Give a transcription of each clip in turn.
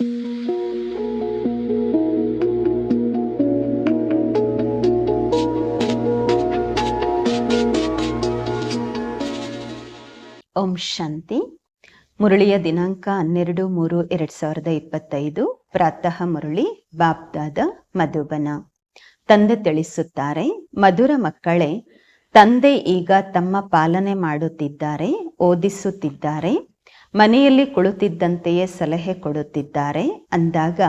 ಓಂ ಶಾಂತಿ. ಮುರಳಿಯ ದಿನಾಂಕ ಹನ್ನೆರಡು ಮೂರು ಎರಡ್ ಸಾವಿರದ ಇಪ್ಪತ್ತೈದು. ಪ್ರಾತಃ ಮುರಳಿ ಬಾಬ್ದಾದ ಮಧುಬನ. ತಂದೆ ತಿಳಿಸುತ್ತಾರೆ, ಮಧುರ ಮಕ್ಕಳೇ, ತಂದೆ ಈಗ ತಮ್ಮ ಪಾಲನೆ ಮಾಡುತ್ತಿದ್ದಾರೆ, ಓದಿಸುತ್ತಿದ್ದಾರೆ ಮನೆಯಲ್ಲಿ ಕುಳಿತಿದ್ದಂತೆಯೇ ಸಲಹೆ ಕೊಡುತ್ತಿದ್ದಾರೆ. ಅಂದಾಗ,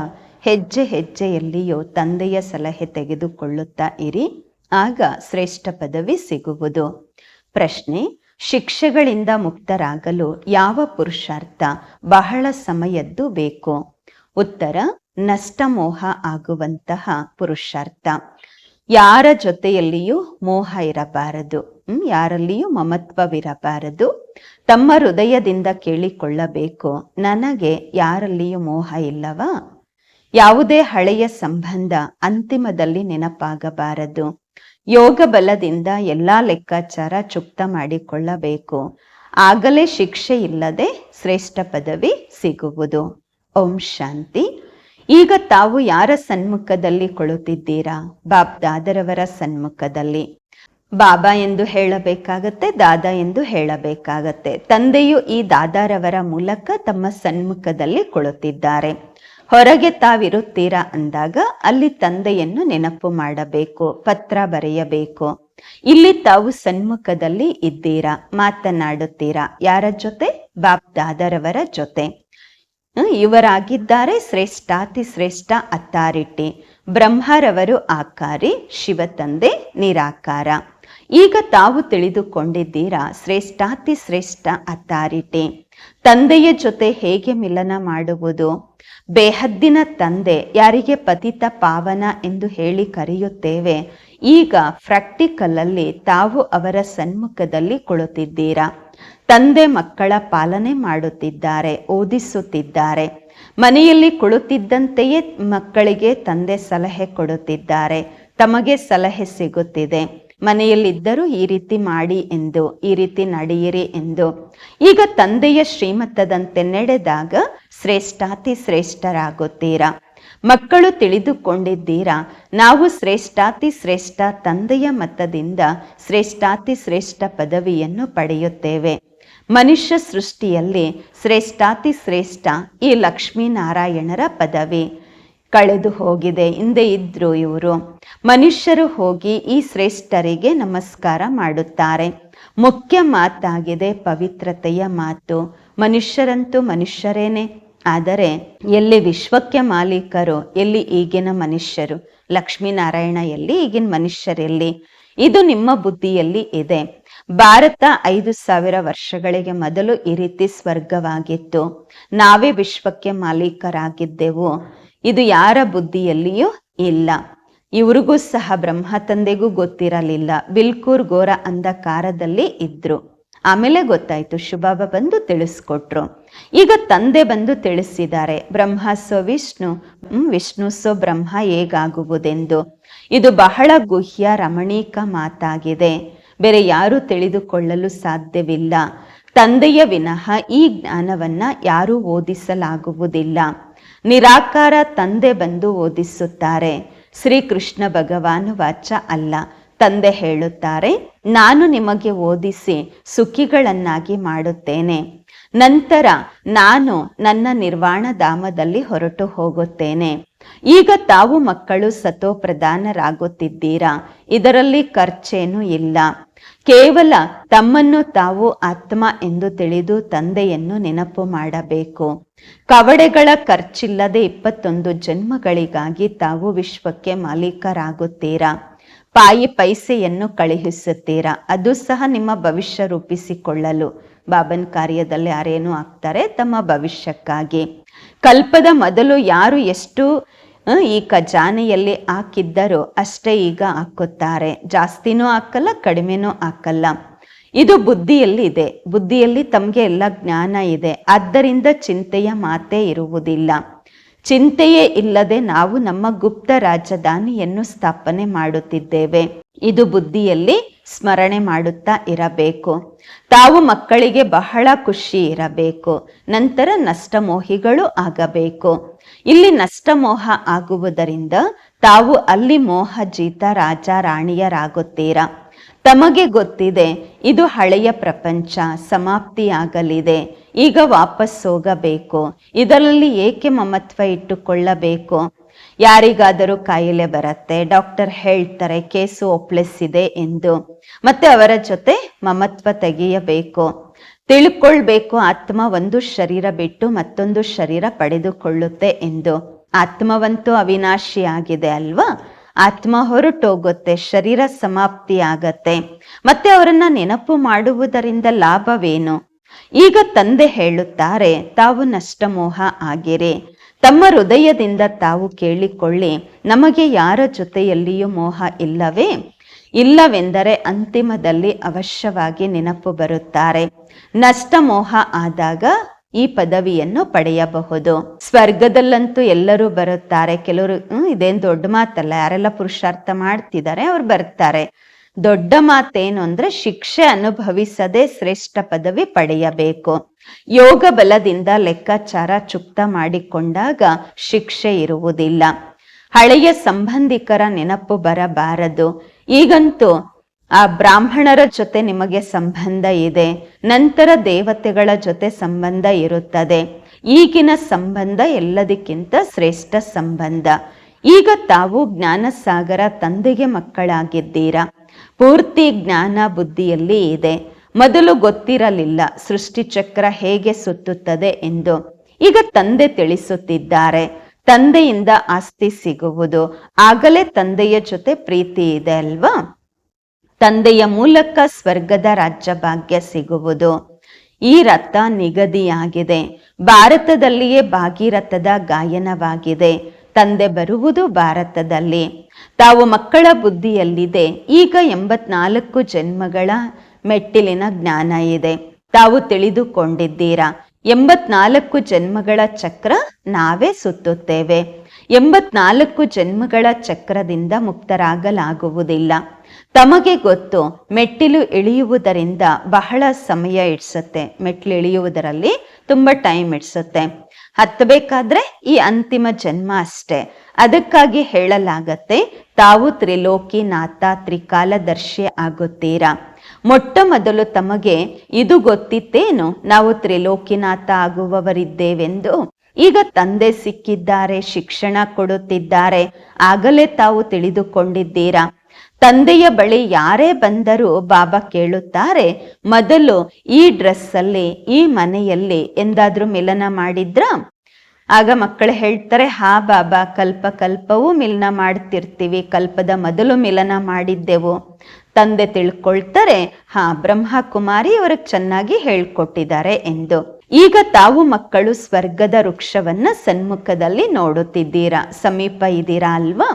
ಹೆಜ್ಜೆ ಹೆಜ್ಜೆಯಲ್ಲಿಯೂ ತಂದೆಯ ಸಲಹೆ ತೆಗೆದುಕೊಳ್ಳುತ್ತಾ ಇರಿ. ಆಗ ಶ್ರೇಷ್ಠ ಪದವಿ ಸಿಗುವುದು. ಪ್ರಶ್ನೆ, ಶಿಕ್ಷೆಗಳಿಂದ ಮುಕ್ತರಾಗಲು ಯಾವ ಪುರುಷಾರ್ಥ ಬಹಳ ಸಮಯದ್ದು ಬೇಕು? ಉತ್ತರ, ನಷ್ಟಮೋಹ ಆಗುವಂತಹ ಪುರುಷಾರ್ಥ. ಯಾರ ಜೊತೆಯಲ್ಲಿಯೂ ಮೋಹ ಇರಬಾರದು. ಯಾರಲ್ಲಿಯೂ ಮಮತ್ವವಿರಬಾರದು. ತಮ್ಮ ಹೃದಯದಿಂದ ಕೇಳಿಕೊಳ್ಳಬೇಕು. ನನಗೆ ಯಾರಲ್ಲಿಯೂ ಮೋಹ ಇಲ್ಲವಾ? ಯಾವುದೇ ಹಳೆಯ ಸಂಬಂಧ ಅಂತಿಮದಲ್ಲಿ ನೆನಪಾಗಬಾರದು. ಯೋಗ ಬಲದಿಂದ ಎಲ್ಲಾ ಲೆಕ್ಕಾಚಾರ ಚುಕ್ತ ಮಾಡಿಕೊಳ್ಳಬೇಕು. ಆಗಲೇ ಶಿಕ್ಷೆ ಇಲ್ಲದೆ ಶ್ರೇಷ್ಠ ಪದವಿ ಸಿಗುವುದು. ಓಂ ಶಾಂತಿ. ಈಗ ತಾವು ಯಾರ ಸನ್ಮುಖದಲ್ಲಿ ಕೊಳುತ್ತಿದ್ದೀರಾ? ಬಾಬ್ ದಾದರವರ ಸನ್ಮುಖದಲ್ಲಿ. ಬಾಬಾ ಎಂದು ಹೇಳಬೇಕಾಗತ್ತೆ, ದಾದಾ ಎಂದು ಹೇಳಬೇಕಾಗತ್ತೆ. ತಂದೆಯು ಈ ದಾದಾರವರ ಮೂಲಕ ತಮ್ಮ ಸನ್ಮುಖದಲ್ಲಿ ಕುಳಿತಿದ್ದಾರೆ. ಹೊರಗೆ ತಾವಿರುತ್ತೀರಾ ಅಂದಾಗ ಅಲ್ಲಿ ತಂದೆಯನ್ನು ನೆನಪು ಮಾಡಬೇಕು, ಪತ್ರ ಬರೆಯಬೇಕು. ಇಲ್ಲಿ ತಾವು ಸನ್ಮುಖದಲ್ಲಿ ಇದ್ದೀರಾ, ಮಾತನಾಡುತ್ತೀರಾ, ಯಾರ ಜೊತೆ? ಬಾಬ್ ದಾದರವರ ಜೊತೆ. ಇವರಾಗಿದ್ದಾರೆ ಶ್ರೇಷ್ಠಾತಿ ಶ್ರೇಷ್ಠ ಅಥಾರಿಟಿ ಬ್ರಹ್ಮರವರು ಆಕಾರಿ ಶಿವ ತಂದೆ ನಿರಾಕಾರ. ಈಗ ತಾವು ತಿಳಿದುಕೊಂಡಿದ್ದೀರಾ ಶ್ರೇಷ್ಠಾತಿ ಶ್ರೇಷ್ಠ ಅಥಾರಿಟಿ ತಂದೆಯ ಜೊತೆ ಹೇಗೆ ಮಿಲನ ಮಾಡುವುದು? ಬೇಹದ್ದಿನ ತಂದೆ ಯಾರಿಗೆ ಪತಿತ ಪಾವನ ಎಂದು ಹೇಳಿ ಕರೆಯುತ್ತೇವೆ. ಈಗ ಪ್ರಾಕ್ಟಿಕಲ್ ಅಲ್ಲಿ ತಾವು ಅವರ ಸನ್ಮುಖದಲ್ಲಿ ಕುಳಿತಿದ್ದೀರಾ. ತಂದೆ ಮಕ್ಕಳ ಪಾಲನೆ ಮಾಡುತ್ತಿದ್ದಾರೆ, ಓದಿಸುತ್ತಿದ್ದಾರೆ. ಮನೆಯಲ್ಲಿ ಕುಳಿತಿದ್ದಂತೆಯೇ ಮಕ್ಕಳಿಗೆ ತಂದೆ ಸಲಹೆ ಕೊಡುತ್ತಿದ್ದಾರೆ. ತಮಗೆ ಸಲಹೆ ಸಿಗುತ್ತಿದೆ. ಮನೆಯಲ್ಲಿದ್ದರೂ ಈ ರೀತಿ ಮಾಡಿ ಎಂದು, ಈ ರೀತಿ ನಡೆಯಿರಿ ಎಂದು. ಈಗ ತಂದೆಯ ಶ್ರೀಮತದಂತೆ ನಡೆದಾಗ ಶ್ರೇಷ್ಠಾತಿ ಶ್ರೇಷ್ಠರಾಗುತ್ತೀರಾ? ಮಕ್ಕಳು ತಿಳಿದುಕೊಂಡಿದ್ದೀರಾ? ನಾವು ಶ್ರೇಷ್ಠಾತಿ ಶ್ರೇಷ್ಠ ತಂದೆಯ ಮತದಿಂದ ಶ್ರೇಷ್ಠಾತಿ ಶ್ರೇಷ್ಠ ಪದವಿಯನ್ನು ಪಡೆಯುತ್ತೇವೆ. ಮನುಷ್ಯ ಸೃಷ್ಟಿಯಲ್ಲಿ ಶ್ರೇಷ್ಠಾತಿ ಶ್ರೇಷ್ಠ ಈ ಲಕ್ಷ್ಮೀನಾರಾಯಣರ ಪದವಿ. ಕಳೆದು ಹೋಗಿದೆ. ಹಿಂದೆ ಇದ್ರು ಇವರು. ಮನುಷ್ಯರು ಹೋಗಿ ಈ ಶ್ರೇಷ್ಠರಿಗೆ ನಮಸ್ಕಾರ ಮಾಡುತ್ತಾರೆ. ಮುಖ್ಯ ಮಾತಾಗಿದೆ ಪವಿತ್ರತೆಯ ಮಾತು. ಮನುಷ್ಯರಂತೂ ಮನುಷ್ಯರೇನೆ. ಆದರೆ ಎಲ್ಲಿ ವಿಶ್ವಕ್ಕೆ ಮಾಲೀಕರು, ಎಲ್ಲಿ ಈಗಿನ ಮನುಷ್ಯರು? ಲಕ್ಷ್ಮೀನಾರಾಯಣ ಎಲ್ಲಿ, ಈಗಿನ ಮನುಷ್ಯರೆಲ್ಲಿ? ಇದು ನಿಮ್ಮ ಬುದ್ಧಿಯಲ್ಲಿ ಇದೆ. ಭಾರತ ಐದು ಸಾವಿರ ವರ್ಷಗಳಿಗೆ ಮೊದಲು ಈ ರೀತಿ ಸ್ವರ್ಗವಾಗಿತ್ತು. ನಾವೇ ವಿಶ್ವಕ್ಕೆ ಮಾಲೀಕರಾಗಿದ್ದೆವು. ಇದು ಯಾರ ಬುದ್ಧಿಯಲ್ಲಿಯೂ ಇಲ್ಲ. ಇವ್ರಿಗೂ ಸಹ ಬ್ರಹ್ಮ ತಂದೆಗೂ ಗೊತ್ತಿರಲಿಲ್ಲ. ಬಿಲ್ಕೂರ್ ಘೋರ ಅಂಧಕಾರದಲ್ಲಿ ಇದ್ರು. ಆಮೇಲೆ ಗೊತ್ತಾಯ್ತು, ಶುಭಾಬ ಬಂದು ತಿಳಿಸ್ಕೊಟ್ರು. ಈಗ ತಂದೆ ಬಂದು ತಿಳಿಸಿದ್ದಾರೆ, ಬ್ರಹ್ಮ ಸೋ ವಿಷ್ಣು ವಿಷ್ಣು ಸೋ ಬ್ರಹ್ಮ ಹೇಗಾಗುವುದೆಂದು. ಇದು ಬಹಳ ಗುಹ್ಯ ರಮಣೀಕ ಮಾತಾಗಿದೆ. ಬೇರೆ ಯಾರು ತಿಳಿದುಕೊಳ್ಳಲು ಸಾಧ್ಯವಿಲ್ಲ. ತಂದೆಯ ವಿನಃ ಈ ಜ್ಞಾನವನ್ನ ಯಾರೂ ಓದಿಸಲಾಗುವುದಿಲ್ಲ. ನಿರಾಕಾರ ತಂದೆ ಬಂದು ಓದಿಸುತ್ತಾರೆ. ಶ್ರೀಕೃಷ್ಣ ಭಗವಾನ್ ವಾಚ ಅಲ್ಲ. ತಂದೆ ಹೇಳುತ್ತಾರೆ, ನಾನು ನಿಮಗೆ ಓದಿಸಿ ಸುಖಿಗಳನ್ನಾಗಿ ಮಾಡುತ್ತೇನೆ. ನಂತರ ನಾನು ನನ್ನ ನಿರ್ವಾಣ ಧಾಮದಲ್ಲಿ ಹೊರಟು ಹೋಗುತ್ತೇನೆ. ಈಗ ತಾವು ಮಕ್ಕಳು ಸತೋ ಪ್ರಧಾನರಾಗುತ್ತಿದ್ದೀರಾ ಇದರಲ್ಲಿ ಖರ್ಚೇನೂ ಇಲ್ಲ. ಕೇವಲ ತಮ್ಮನ್ನು ತಾವು ಆತ್ಮ ಎಂದು ತಿಳಿದು ತಂದೆಯನ್ನು ನೆನಪು ಮಾಡಬೇಕು. ಕವಡೆಗಳ ಖರ್ಚಿಲ್ಲದೆ ಇಪ್ಪತ್ತೊಂದು ಜನ್ಮಗಳಿಗಾಗಿ ತಾವು ವಿಶ್ವಕ್ಕೆ ಮಾಲೀಕರಾಗುತ್ತೀರಾ? ಪಾಯಿ ಪೈಸೆಯನ್ನು ಕಳುಹಿಸುತ್ತೀರಾ? ಅದು ಸಹ ನಿಮ್ಮ ಭವಿಷ್ಯ ರೂಪಿಸಿಕೊಳ್ಳಲು. ಬಾಬನ್ ಕಾರ್ಯದಲ್ಲಿ ಯಾರೇನು ಆಗ್ತಾರೆ ತಮ್ಮ ಭವಿಷ್ಯಕ್ಕಾಗಿ. ಕಲ್ಪದ ಮೊದಲು ಯಾರು ಎಷ್ಟು ಈ ಖಜಾನೆಯಲ್ಲಿ ಹಾಕಿದ್ದರು ಅಷ್ಟೇ ಈಗ ಹಾಕುತ್ತಾರೆ. ಜಾಸ್ತಿನೂ ಹಾಕಲ್ಲ, ಕಡಿಮೆನೂ ಹಾಕಲ್ಲ. ಇದು ಬುದ್ಧಿಯಲ್ಲಿ ಇದೆ. ಬುದ್ಧಿಯಲ್ಲಿ ತಮಗೆ ಎಲ್ಲ ಜ್ಞಾನ ಇದೆ. ಆದ್ದರಿಂದ ಚಿಂತೆಯ ಮಾತೇ ಇರುವುದಿಲ್ಲ. ಚಿಂತೆಯೇ ಇಲ್ಲದೆ ನಾವು ನಮ್ಮ ಗುಪ್ತ ರಾಜಧಾನಿಯನ್ನು ಸ್ಥಾಪನೆ ಮಾಡುತ್ತಿದ್ದೇವೆ. ಇದು ಬುದ್ಧಿಯಲ್ಲಿ ಸ್ಮರಣೆ ಮಾಡುತ್ತಾ ಇರಬೇಕು. ತಾವು ಮಕ್ಕಳಿಗೆ ಬಹಳ ಖುಷಿ ಇರಬೇಕು. ನಂತರ ನಷ್ಟಮೋಹಿಗಳು ಆಗಬೇಕು. ಇಲ್ಲಿ ನಷ್ಟಮೋಹ ಆಗುವುದರಿಂದ ತಾವು ಅಲ್ಲಿ ಮೋಹಜೀತ ರಾಜ ರಾಣಿಯರಾಗುತ್ತೀರ. ತಮಗೆ ಗೊತ್ತಿದೆ, ಇದು ಹಳೆಯ ಪ್ರಪಂಚ, ಸಮಾಪ್ತಿಯಾಗಲಿದೆ. ಈಗ ವಾಪಸ್ ಹೋಗಬೇಕು. ಇದರಲ್ಲಿ ಏಕೆ ಮಮತ್ವ ಇಟ್ಟುಕೊಳ್ಳಬೇಕು? ಯಾರಿಗಾದರೂ ಕಾಯಿಲೆ ಬರುತ್ತೆ, ಡಾಕ್ಟರ್ ಹೇಳ್ತಾರೆ ಕೇಸು ಒಪ್ಲೆಸಿದೆ ಎಂದು. ಮತ್ತೆ ಅವರ ಜೊತೆ ಮಮತ್ವ ತೆಗೆಯಬೇಕು. ತಿಳ್ಕೊಳ್ಬೇಕು ಆತ್ಮ ಒಂದು ಶರೀರ ಬಿಟ್ಟು ಮತ್ತೊಂದು ಶರೀರ ಪಡೆದುಕೊಳ್ಳುತ್ತೆ ಎಂದು. ಆತ್ಮವಂತೂ ಅವಿನಾಶಿ ಆಗಿದೆ ಅಲ್ವಾ? ಆತ್ಮ ಹೊರಟೋಗುತ್ತೆ, ಶರೀರ ಸಮಾಪ್ತಿ ಆಗತ್ತೆ ಮತ್ತೆ ಅವರನ್ನ ನೆನಪು ಮಾಡುವುದರಿಂದ ಲಾಭವೇನು? ಈಗ ತಂದೆ ಹೇಳುತ್ತಾರೆ ತಾವು ನಷ್ಟಮೋಹ ಆಗಿರಿ. ತಮ್ಮ ಹೃದಯದಿಂದ ತಾವು ಕೇಳಿಕೊಳ್ಳಿ ನಮಗೆ ಯಾರ ಜೊತೆಯಲ್ಲಿಯೂ ಮೋಹ ಇಲ್ಲವೇ? ಇಲ್ಲವೆಂದರೆ ಅಂತಿಮದಲ್ಲಿ ಅವಶ್ಯವಾಗಿ ನೆನಪು ಬರುತ್ತಾರೆ. ನಷ್ಟ ಮೋಹ ಆದಾಗ ಈ ಪದವಿಯನ್ನು ಪಡೆಯಬಹುದು. ಸ್ವರ್ಗದಲ್ಲಂತೂ ಎಲ್ಲರೂ ಬರುತ್ತಾರೆ. ಕೆಲವರು "ಹ್ಮ್, ಇದೇನ್ ದೊಡ್ಡ ಮಾತಲ್ಲ ಯಾರೆಲ್ಲ ಪುರುಷಾರ್ಥ ಮಾಡ್ತಿದ್ದಾರೆ ಅವ್ರು ಬರ್ತಾರೆ. ದೊಡ್ಡ ಮಾತೇನು ಅಂದ್ರೆ ಶಿಕ್ಷೆ ಅನುಭವಿಸದೆ ಶ್ರೇಷ್ಠ ಪದವಿ ಪಡೆಯಬೇಕು. ಯೋಗ ಬಲದಿಂದ ಲೆಕ್ಕಾಚಾರ ಚುಕ್ತ ಮಾಡಿಕೊಂಡಾಗ ಶಿಕ್ಷೆ ಇರುವುದಿಲ್ಲ. ಹಳೆಯ ಸಂಬಂಧಿಕರ ನೆನಪು ಬರಬಾರದು. ಈಗಂತೂ ಆ ಬ್ರಾಹ್ಮಣರ ಜೊತೆ ನಿಮಗೆ ಸಂಬಂಧ ಇದೆ. ನಂತರ ದೇವತೆಗಳ ಜೊತೆ ಸಂಬಂಧ ಇರುತ್ತದೆ. ಈಗಿನ ಸಂಬಂಧ ಎಲ್ಲದಕ್ಕಿಂತ ಶ್ರೇಷ್ಠ ಸಂಬಂಧ. ಈಗ ತಾವು ಜ್ಞಾನಸಾಗರ ತಂದೆಗೆ ಮಕ್ಕಳಾಗಿದ್ದೀರಾ? ಪೂರ್ತಿ ಜ್ಞಾನ ಬುದ್ಧಿಯಲ್ಲಿ ಇದೆ. ಮೊದಲು ಗೊತ್ತಿರಲಿಲ್ಲ ಸೃಷ್ಟಿ ಚಕ್ರ ಹೇಗೆ ಸುತ್ತುತ್ತದೆ ಎಂದು. ಈಗ ತಂದೆ ತಿಳಿಸುತ್ತಿದ್ದಾರೆ. ತಂದೆಯಿಂದ ಆಸ್ತಿ ಸಿಗುವುದು. ಆಗಲೇ ತಂದೆಯ ಜೊತೆ ಪ್ರೀತಿ ಇದೆ ಅಲ್ವಾ? ತಂದೆಯ ಮೂಲಕ ಸ್ವರ್ಗದ ರಾಜ್ಯ ಭಾಗ್ಯ ಸಿಗುವುದು. ಈ ರಥ ನಿಗದಿಯಾಗಿದೆ. ಭಾರತದಲ್ಲಿಯೇ ಭಾಗೀರಥದ ಗಾಯನವಾಗಿದೆ. ತಂದೆ ಬರುವುದು ಭಾರತದಲ್ಲಿ. ತಾವು ಮಕ್ಕಳ ಬುದ್ಧಿಯಲ್ಲಿದೆ. ಈಗ ಎಂಬತ್ನಾಲ್ಕು ಜನ್ಮಗಳ ಮೆಟ್ಟಿಲಿನ ಜ್ಞಾನ ಇದೆ. ತಾವು ತಿಳಿದುಕೊಂಡಿದ್ದೀರಾ? ಎಂಬತ್ನಾಲ್ಕು ಜನ್ಮಗಳ ಚಕ್ರ ನಾವೇ ಸುತ್ತುತ್ತೇವೆ. ಎಂಬತ್ನಾಲ್ಕು ಜನ್ಮಗಳ ಚಕ್ರದಿಂದ ಮುಕ್ತರಾಗಲಾಗುವುದಿಲ್ಲ. ತಮಗೆ ಗೊತ್ತು, ಮೆಟ್ಟಿಲು ಇಳಿಯುವುದರಿಂದ ಬಹಳ ಸಮಯ ಇಡ್ಸತ್ತೆ. ಮೆಟ್ಟಿಲು ಇಳಿಯುವುದರಲ್ಲಿ ತುಂಬ ಟೈಮ್ ಇಡ್ಸತ್ತೆ. ಹತ್ತಬೇಕಾದ್ರೆ ಈ ಅಂತಿಮ ಜನ್ಮ ಅಷ್ಟೇ. ಅದಕ್ಕಾಗಿ ಹೇಳಲಾಗತ್ತೆ, ತಾವು ತ್ರಿಲೋಕಿನಾಥ ತ್ರಿಕಾಲದರ್ಶಿ ಆಗುತ್ತೀರಾ? ಮೊಟ್ಟ ಮೊದಲು ತಮಗೆ ಇದು ಗೊತ್ತಿತ್ತೇನು? ನಾವು ತ್ರಿಲೋಕಿನಾಥ ಆಗುವವರಿದ್ದೇವೆಂದು? ಈಗ ತಂದೆ ಸಿಕ್ಕಿದ್ದಾರೆ, ಶಿಕ್ಷಣ ಕೊಡುತ್ತಿದ್ದಾರೆ, ಆಗಲೇ ತಾವು ತಿಳಿದುಕೊಂಡಿದ್ದೀರಾ? ತಂದೆಯ ಬಳಿ ಯಾರೇ ಬಂದರೂ ಬಾಬಾ ಕೇಳುತ್ತಾರೆ, ಮೊದಲು ಈ ಡ್ರೆಸ್ ಅಲ್ಲಿ ಈ ಮನೆಯಲ್ಲಿ ಎಂದಾದರೂ ಮಿಲನ ಮಾಡಿದ್ರ? ಆಗ ಮಕ್ಕಳು ಹೇಳ್ತಾರೆ, ಹಾ ಬಾಬಾ, ಕಲ್ಪ ಕಲ್ಪವೂ ಮಿಲನ ಮಾಡ್ತಿರ್ತೀವಿ, ಕಲ್ಪದ ಮೊದಲು ಮಿಲನ ಮಾಡಿದ್ದೆವು. ತಂದೆ ತಿಳ್ಕೊಳ್ತಾರೆ, ಹಾ, ಬ್ರಹ್ಮಕುಮಾರಿ ಅವ್ರಿಗೆ ಚೆನ್ನಾಗಿ ಹೇಳ್ಕೊಟ್ಟಿದ್ದಾರೆ ಎಂದು. ಈಗ ತಾವು ಮಕ್ಕಳು ಸ್ವರ್ಗದ ವೃಕ್ಷವನ್ನ ಸನ್ಮುಖದಲ್ಲಿ ನೋಡುತ್ತಿದ್ದೀರಾ, ಸಮೀಪ ಇದ್ದೀರಾ ಅಲ್ವಾ?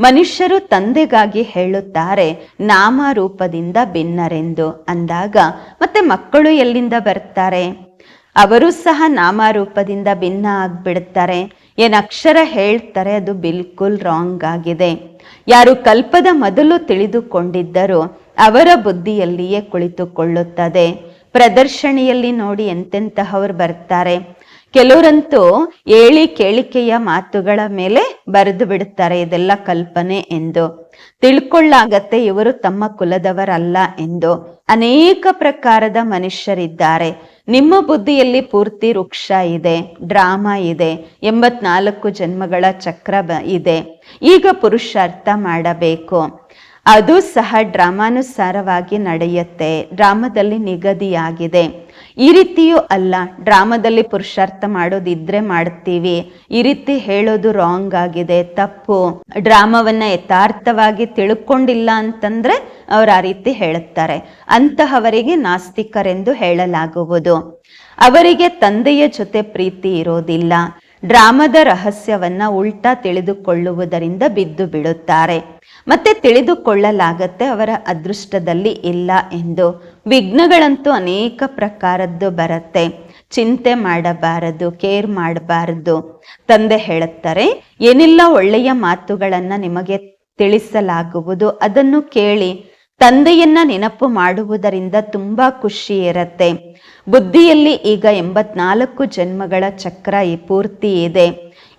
ಮನುಷ್ಯರು ತಂದೆಗಾಗಿ ಹೇಳುತ್ತಾರೆ, ನಾಮರೂಪದಿಂದ ಭಿನ್ನರೆಂದು ಅಂದಾಗ, ಮತ್ತೆ ಮಕ್ಕಳು ಎಲ್ಲಿಂದ ಬರ್ತಾರೆ? ಅವರು ಸಹ ನಾಮರೂಪದಿಂದ ಭಿನ್ನ ಆಗ್ಬಿಡ್ತಾರೆ. ಏನು ಅಕ್ಷರ ಹೇಳ್ತಾರೆ ಅದು ಬಿಲ್ಕುಲ್ ರಾಂಗ್ ಆಗಿದೆ. ಯಾರು ಕಲ್ಪದ ಮೊದಲು ತಿಳಿದುಕೊಂಡಿದ್ದರೂ ಅವರ ಬುದ್ಧಿಯಲ್ಲಿಯೇ ಕುಳಿತುಕೊಳ್ಳುತ್ತದೆ. ಪ್ರದರ್ಶನಿಯಲ್ಲಿ ನೋಡಿ ಎಂತೆಂತಹವರು ಬರ್ತಾರೆ. ಕೆಲವರಂತೂ ಹೇಳಿ ಕೇಳಿಕೆಯ ಮಾತುಗಳ ಮೇಲೆ ಬರೆದು ಬಿಡುತ್ತಾರೆ. ಇದೆಲ್ಲ ಕಲ್ಪನೆ ಎಂದು ತಿಳ್ಕೊಳ್ಳಾಗತ್ತೆ ಇವರು ತಮ್ಮ ಕುಲದವರಲ್ಲ ಎಂದು. ಅನೇಕ ಪ್ರಕಾರದ ಮನುಷ್ಯರಿದ್ದಾರೆ. ನಿಮ್ಮ ಬುದ್ಧಿಯಲ್ಲಿ ಪೂರ್ತಿ ವೃಕ್ಷ ಇದೆ, ಡ್ರಾಮಾ ಇದೆ, ಎಂಬತ್ನಾಲ್ಕು ಜನ್ಮಗಳ ಚಕ್ರ ಇದೆ. ಈಗ ಪುರುಷಾರ್ಥ ಮಾಡಬೇಕು. ಅದು ಸಹ ಡ್ರಾಮಾನುಸಾರವಾಗಿ ನಡೆಯುತ್ತೆ. ಡ್ರಾಮದಲ್ಲಿ ನಿಗದಿಯಾಗಿದೆ. ಈ ರೀತಿಯೂ ಅಲ್ಲ. ಡ್ರಾಮಾದಲ್ಲಿ ಪುರುಷಾರ್ಥ ಮಾಡೋದಿದ್ರೆ ಮಾಡ್ತೀವಿ. ಈ ರೀತಿ ಹೇಳೋದು ರಾಂಗ್ ಆಗಿದೆ, ತಪ್ಪು. ಡ್ರಾಮವನ್ನ ಯಥಾರ್ಥವಾಗಿ ತಿಳ್ಕೊಂಡಿಲ್ಲ ಅಂತಂದ್ರೆ ಅವ್ರು ಆ ರೀತಿ ಹೇಳುತ್ತಾರೆ. ಅಂತಹವರಿಗೆ ನಾಸ್ತಿಕರೆಂದು ಹೇಳಲಾಗುವುದು. ಅವರಿಗೆ ತಂದೆಯ ಜೊತೆ ಪ್ರೀತಿ ಇರೋದಿಲ್ಲ. ಡ್ರಾಮದ ರಹಸ್ಯವನ್ನ ಉಲ್ಟಾ ತಿಳಿದುಕೊಳ್ಳುವುದರಿಂದ ಬಿದ್ದು ಬಿಡುತ್ತಾರೆ. ಮತ್ತೆ ತಿಳಿದುಕೊಳ್ಳಲಾಗತ್ತೆ ಅವರ ಅದೃಷ್ಟದಲ್ಲಿ ಇಲ್ಲ ಎಂದು. ವಿಘ್ನಗಳಂತೂ ಅನೇಕ ಪ್ರಕಾರದ್ದು ಬರುತ್ತೆ. ಚಿಂತೆ ಮಾಡಬಾರದು, ಕೇರ್ ಮಾಡಬಾರದು. ತಂದೆ ಹೇಳುತ್ತಾರೆ, ಏನೆಲ್ಲ ಒಳ್ಳೆಯ ಮಾತುಗಳನ್ನ ನಿಮಗೆ ತಿಳಿಸಲಾಗುವುದು ಅದನ್ನು ಕೇಳಿ ತಂದೆಯನ್ನ ನೆನಪು ಮಾಡುವುದರಿಂದ ತುಂಬಾ ಖುಷಿ ಇರತ್ತೆ. ಬುದ್ಧಿಯಲ್ಲಿ ಈಗ ಎಂಬತ್ನಾಲ್ಕು ಜನ್ಮಗಳ ಚಕ್ರ ಪೂರ್ತಿ ಇದೆ.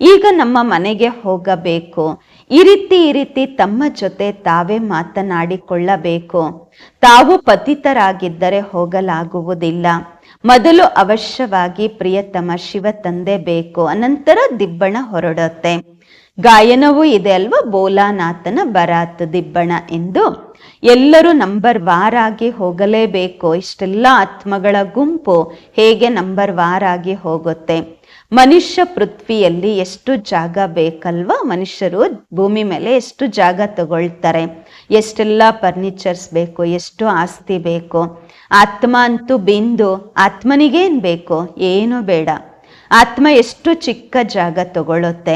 ಈಗ ನಮ್ಮ ಮನೆಗೆ ಹೋಗಬೇಕು. ಈ ರೀತಿ ಈ ರೀತಿ ತಮ್ಮ ಜೊತೆ ತಾವೇ ಮಾತನಾಡಿಕೊಳ್ಳಬೇಕು. ತಾವು ಪತಿತರಾಗಿದ್ದರೆ ಹೋಗಲಾಗುವುದಿಲ್ಲ. ಮೊದಲು ಅವಶ್ಯವಾಗಿ ಪ್ರಿಯತಮ ಶಿವ ತಂದೆ ಬೇಕು, ಅನಂತರ ದಿಬ್ಬಣ ಹೊರಡುತ್ತೆ. ಗಾಯನವೂ ಇದೆ ಅಲ್ವಾ? ಬೋಲಾನಾಥನ ಬರಾತ್ ದಿಬ್ಬಣ ಎಂದು. ಎಲ್ಲರೂ ನಂಬರ್ ವಾರ್ ಆಗಿ ಹೋಗಲೇಬೇಕು. ಇಷ್ಟೆಲ್ಲ ಆತ್ಮಗಳ ಗುಂಪು ಹೇಗೆ ನಂಬರ್ ವಾರ್ ಆಗಿ ಹೋಗುತ್ತೆ? ಮನುಷ್ಯ ಪೃಥ್ವಿಯಲ್ಲಿ ಎಷ್ಟು ಜಾಗ ಬೇಕಲ್ವಾ? ಮನುಷ್ಯರು ಭೂಮಿ ಮೇಲೆ ಎಷ್ಟು ಜಾಗ ತಗೊಳ್ತಾರೆ? ಎಷ್ಟೆಲ್ಲ ಫರ್ನಿಚರ್ಸ್ ಬೇಕು? ಎಷ್ಟು ಆಸ್ತಿ ಬೇಕು? ಆತ್ಮ ಅಂತೂ ಬಿಂದು, ಆತ್ಮನಿಗೇನು ಬೇಕು? ಏನು ಬೇಡ. ಆತ್ಮ ಎಷ್ಟು ಚಿಕ್ಕ ಜಾಗ ತಗೊಳ್ಳುತ್ತೆ?